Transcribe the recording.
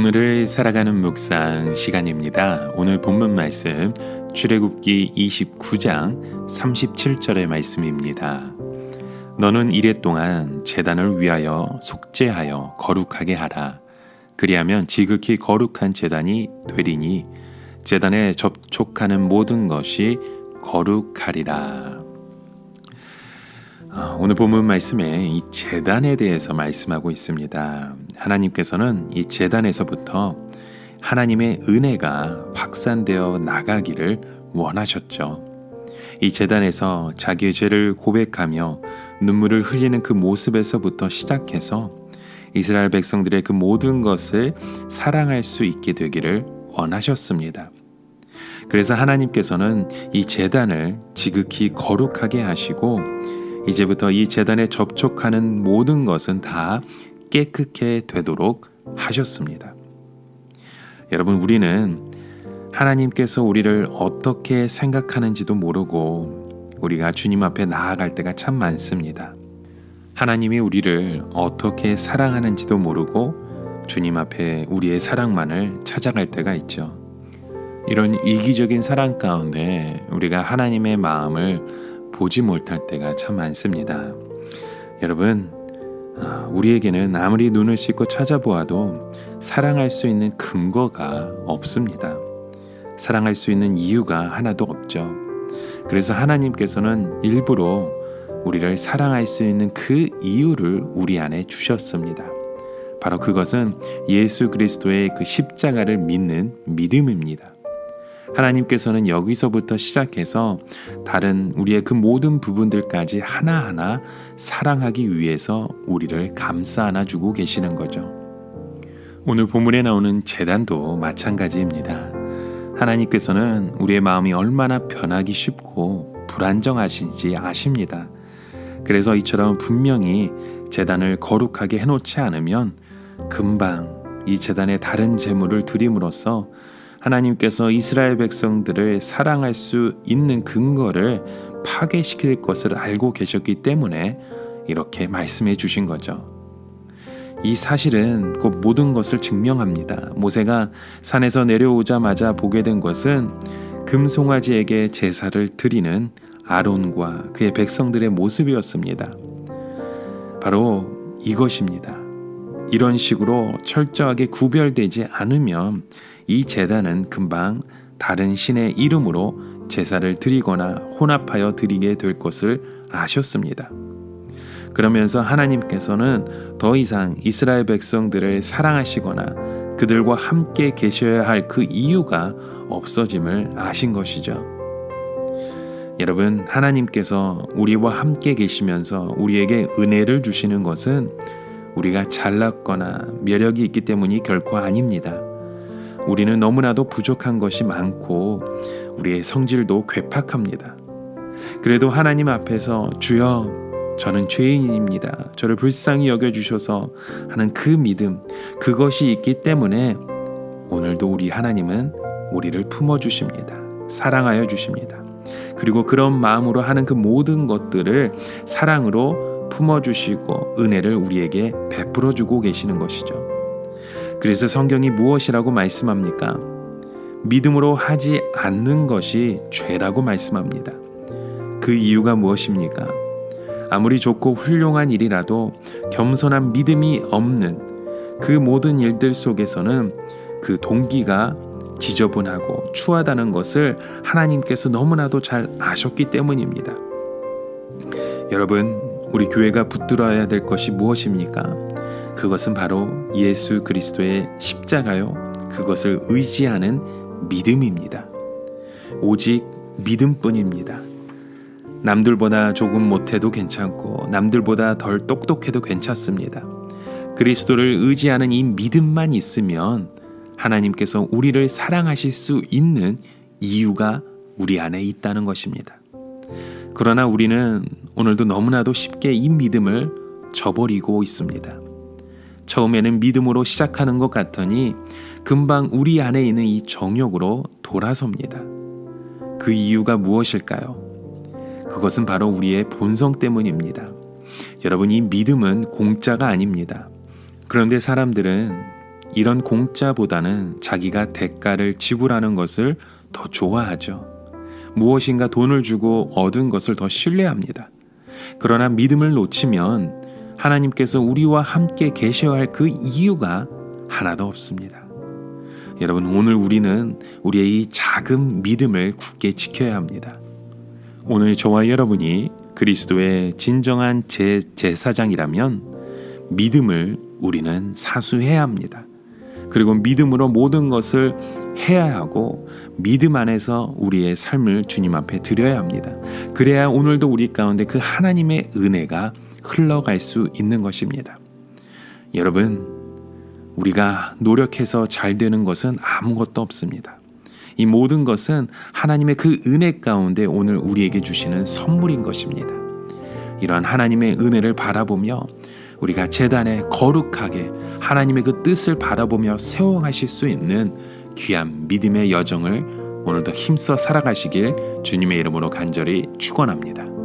오늘을 살아가는 묵상 시간입니다. 오늘 본문 말씀 출애굽기 29장 37절의 말씀입니다. 너는 이래 동안 재단을 위하여 속죄하여 거룩하게 하라. 그리하면 지극히 거룩한 재단이 되리니 재단에 접촉하는 모든 것이 거룩하리라. 아, 오늘 본문 말씀에 이 재단에 대해서 말씀하고 있습니다. 하나님께서는 이 재단에서부터 하나님의 은혜가 확산되어 나가기를 원하셨죠. 이 재단에서 자기의 죄를 고백하며 눈물을 흘리는 그 모습에서부터 시작해서 이스라엘 백성들의 그 모든 것을 사랑할 수 있게 되기를 원하셨습니다. 그래서 하나님께서는 이 재단을 지극히 거룩하게 하시고 이제부터 이 재단에 접촉하는 모든 것은 다 깨끗해 되도록 하셨습니다. 여러분, 우리는 하나님께서 우리를 어떻게 생각하는지도 모르고 우리가 주님 앞에 나아갈 때가 참 많습니다. 하나님이 우리를 어떻게 사랑하는지도 모르고 주님 앞에 우리의 사랑만을 찾아갈 때가 있죠. 이런 이기적인 사랑 가운데 우리가 하나님의 마음을 보지 못할 때가 참 많습니다. 여러분, 아, 우리에게는 아무리 눈을 씻고 찾아보아도 사랑할 수 있는 근거가 없습니다. 사랑할 수 있는 이유가 하나도 없죠. 그래서 하나님께서는 일부러 우리를 사랑할 수 있는 그 이유를 우리 안에 주셨습니다. 바로 그것은 예수 그리스도의 그 십자가를 믿는 믿음입니다. 하나님께서는 여기서부터 시작해서 다른 우리의 그 모든 부분들까지 하나하나 사랑하기 위해서 우리를 감싸 안아주고 계시는 거죠. 오늘 본문에 나오는 재단도 마찬가지입니다. 하나님께서는 우리의 마음이 얼마나 변하기 쉽고 불안정하신지 아십니다. 그래서 이처럼 분명히 재단을 거룩하게 해놓지 않으면 금방 이 재단에 다른 재물을 드림으로써 하나님께서 이스라엘 백성들을 사랑할 수 있는 근거를 파괴시킬 것을 알고 계셨기 때문에 이렇게 말씀해 주신 거죠. 이 사실은 곧 모든 것을 증명합니다. 모세가 산에서 내려오자마자 보게 된 것은 금송아지에게 제사를 드리는 아론과 그의 백성들의 모습이었습니다. 바로 이것입니다. 이런 식으로 철저하게 구별되지 않으면 이 제단은 금방 다른 신의 이름으로 제사를 드리거나 혼합하여 드리게 될 것을 아셨습니다. 그러면서 하나님께서는 더 이상 이스라엘 백성들을 사랑하시거나 그들과 함께 계셔야 할 그 이유가 없어짐을 아신 것이죠. 여러분, 하나님께서 우리와 함께 계시면서 우리에게 은혜를 주시는 것은 우리가 잘났거나 매력이 있기 때문이 결코 아닙니다. 우리는 너무나도 부족한 것이 많고 우리의 성질도 괴팍합니다. 그래도 하나님 앞에서 주여 저는 죄인입니다. 저를 불쌍히 여겨 주셔서 하는 그 믿음 그것이 있기 때문에 오늘도 우리 하나님은 우리를 품어 주십니다. 사랑하여 주십니다. 그리고 그런 마음으로 하는 그 모든 것들을 사랑으로 품어 주시고 은혜를 우리에게 베풀어 주고 계시는 것이죠. 그래서 성경이 무엇이라고 말씀합니까? 믿음으로 하지 않는 것이 죄라고 말씀합니다. 그 이유가 무엇입니까? 아무리 좋고 훌륭한 일이라도 겸손한 믿음이 없는 그 모든 일들 속에서는 그 동기가 지저분하고 추하다는 것을 하나님께서 너무나도 잘 아셨기 때문입니다. 여러분, 우리 교회가 붙들어야 될 것이 무엇입니까? 그것은 바로 예수 그리스도의 십자가요. 그것을 의지하는 믿음입니다. 오직 믿음뿐입니다. 남들보다 조금 못해도 괜찮고 남들보다 덜 똑똑해도 괜찮습니다. 그리스도를 의지하는 이 믿음만 있으면 하나님께서 우리를 사랑하실 수 있는 이유가 우리 안에 있다는 것입니다. 그러나 우리는 오늘도 너무나도 쉽게 이 믿음을 저버리고 있습니다. 처음에는 믿음으로 시작하는 것 같더니 금방 우리 안에 있는 이 정욕으로 돌아섭니다. 그 이유가 무엇일까요? 그것은 바로 우리의 본성 때문입니다. 여러분, 이 믿음은 공짜가 아닙니다. 그런데 사람들은 이런 공짜보다는 자기가 대가를 지불하는 것을 더 좋아하죠. 무엇인가 돈을 주고 얻은 것을 더 신뢰합니다. 그러나 믿음을 놓치면 하나님께서 우리와 함께 계셔야 할 그 이유가 하나도 없습니다. 여러분, 오늘 우리는 우리의 이 작은 믿음을 굳게 지켜야 합니다. 오늘 저와 여러분이 그리스도의 진정한 제, 제사장이라면 믿음을 우리는 사수해야 합니다. 그리고 믿음으로 모든 것을 해야 하고 믿음 안에서 우리의 삶을 주님 앞에 드려야 합니다. 그래야 오늘도 우리 가운데 그 하나님의 은혜가 흘러갈 수 있는 것입니다. 여러분, 우리가 노력해서 잘 되는 것은 아무것도 없습니다. 이 모든 것은 하나님의 그 은혜 가운데 오늘 우리에게 주시는 선물인 것입니다. 이러한 하나님의 은혜를 바라보며 우리가 재단에 거룩하게 하나님의 그 뜻을 바라보며 세워가실 수 있는 귀한 믿음의 여정을 오늘도 힘써 살아가시길 주님의 이름으로 간절히 축원합니다.